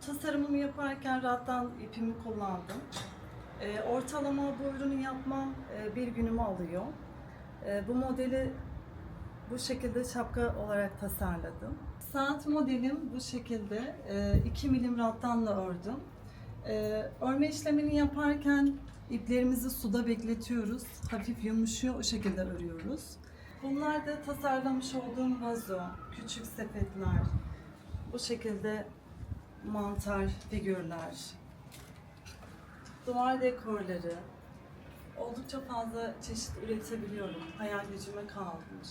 tasarımımı yaparken rattan ipimi kullandım. Ee, ortalama bu ürünü yapmam e, bir günümü alıyor. Ee, bu modeli bu şekilde şapka olarak tasarladım. Saat modelim bu şekilde. 2 milim rattanla ördüm. Ee, örme işlemini yaparken iplerimizi suda bekletiyoruz. Hafif yumuşuyor, o şekilde örüyoruz. Bunlar da tasarlamış olduğum vazo, küçük sepetler, bu şekilde mantar figürler, duvar dekorları. Oldukça fazla çeşit üretebiliyorum. Hayal gücüme kalmış.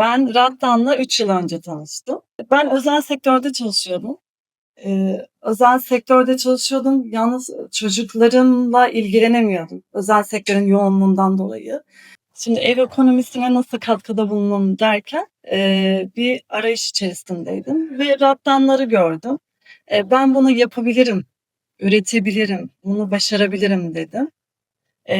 Ben Rattan'la 3 yıl önce tanıştım. Ben özel sektörde çalışıyordum. Ee, özel sektörde çalışıyordum. Yalnız çocuklarımla ilgilenemiyordum. Özel sektörün yoğunluğundan dolayı. Şimdi ev ekonomisine nasıl katkıda bulunalım derken e, bir arayış içerisindeydim ve Rattan'ları gördüm. E, ben bunu yapabilirim, üretebilirim, bunu başarabilirim dedim. E,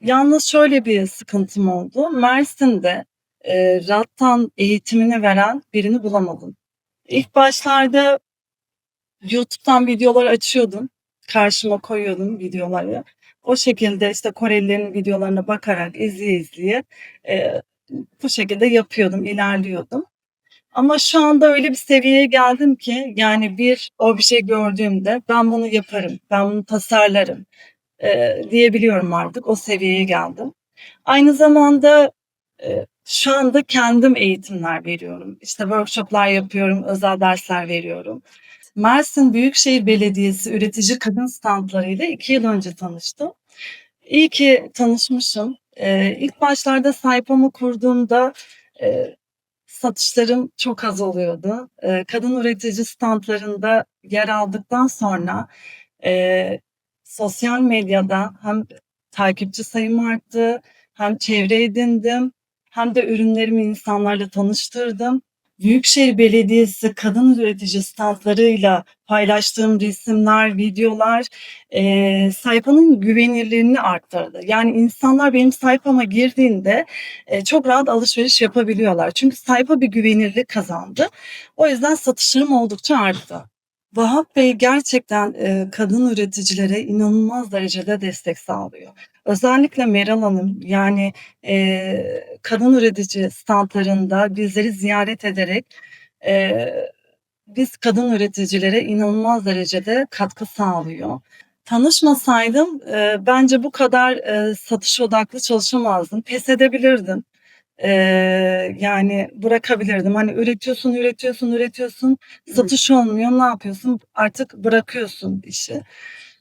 yalnız şöyle bir sıkıntım oldu. Mersin'de e, Rattan eğitimini veren birini bulamadım. İlk başlarda YouTube'dan videolar açıyordum. Karşıma koyuyordum videoları. O şekilde işte Korelilerin videolarına bakarak izleye izleye e, bu şekilde yapıyordum, ilerliyordum. Ama şu anda öyle bir seviyeye geldim ki yani bir o bir şey gördüğümde ben bunu yaparım, ben bunu tasarlarım e, diyebiliyorum artık. O seviyeye geldim. Aynı zamanda e, şu anda kendim eğitimler veriyorum. İşte workshoplar yapıyorum, özel dersler veriyorum. Mersin Büyükşehir Belediyesi üretici kadın standlarıyla iki yıl önce tanıştım. İyi ki tanışmışım. Ee, ilk başlarda sayfamı kurduğumda e, satışlarım çok az oluyordu. Ee, kadın üretici standlarında yer aldıktan sonra e, sosyal medyada hem takipçi sayım arttı, hem çevre edindim, hem de ürünlerimi insanlarla tanıştırdım. Büyükşehir Belediyesi kadın üretici standlarıyla paylaştığım resimler, videolar e, sayfanın güvenilirliğini arttırdı. Yani insanlar benim sayfama girdiğinde e, çok rahat alışveriş yapabiliyorlar. Çünkü sayfa bir güvenirlik kazandı. O yüzden satışlarım oldukça arttı. Vahap Bey gerçekten e, kadın üreticilere inanılmaz derecede destek sağlıyor. Özellikle Meral Hanım yani e, kadın üretici standlarında bizleri ziyaret ederek e, biz kadın üreticilere inanılmaz derecede katkı sağlıyor. Tanışmasaydım e, bence bu kadar e, satış odaklı çalışamazdım. Pes edebilirdim. E, yani bırakabilirdim. Hani üretiyorsun, üretiyorsun, üretiyorsun. Satış olmuyor. Ne yapıyorsun? Artık bırakıyorsun işi.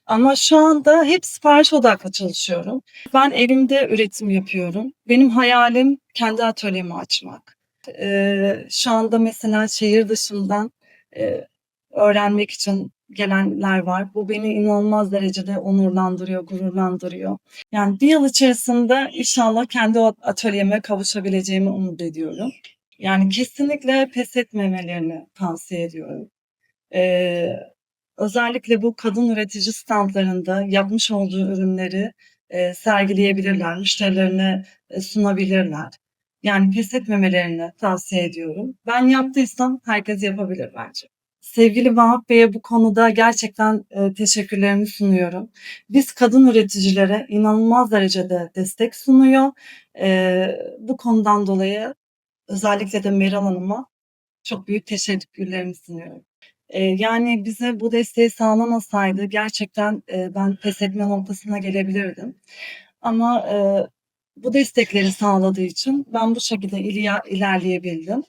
Ama şu anda hep sipariş odaklı çalışıyorum. Ben evimde üretim yapıyorum. Benim hayalim kendi atölyemi açmak. Ee, şu anda mesela şehir dışından e, öğrenmek için gelenler var. Bu beni inanılmaz derecede onurlandırıyor, gururlandırıyor. Yani bir yıl içerisinde inşallah kendi atölyeme kavuşabileceğimi umut ediyorum. Yani kesinlikle pes etmemelerini tavsiye ediyorum. Ee, özellikle bu kadın üretici standlarında yapmış olduğu ürünleri e, sergileyebilirler, müşterilerine e, sunabilirler. Yani pes etmemelerini tavsiye ediyorum. Ben yaptıysam herkes yapabilir bence. Sevgili Vahap Bey'e bu konuda gerçekten e, teşekkürlerimi sunuyorum. Biz kadın üreticilere inanılmaz derecede destek sunuyor. E, bu konudan dolayı özellikle de Meral Hanım'a çok büyük teşekkürlerimi sunuyorum. Eee, yani bize bu desteği sağlamasaydı gerçekten, eee, ben pes etme noktasına gelebilirdim. Ama, eee, bu destekleri sağladığı için ben bu şekilde ilerleyebildim.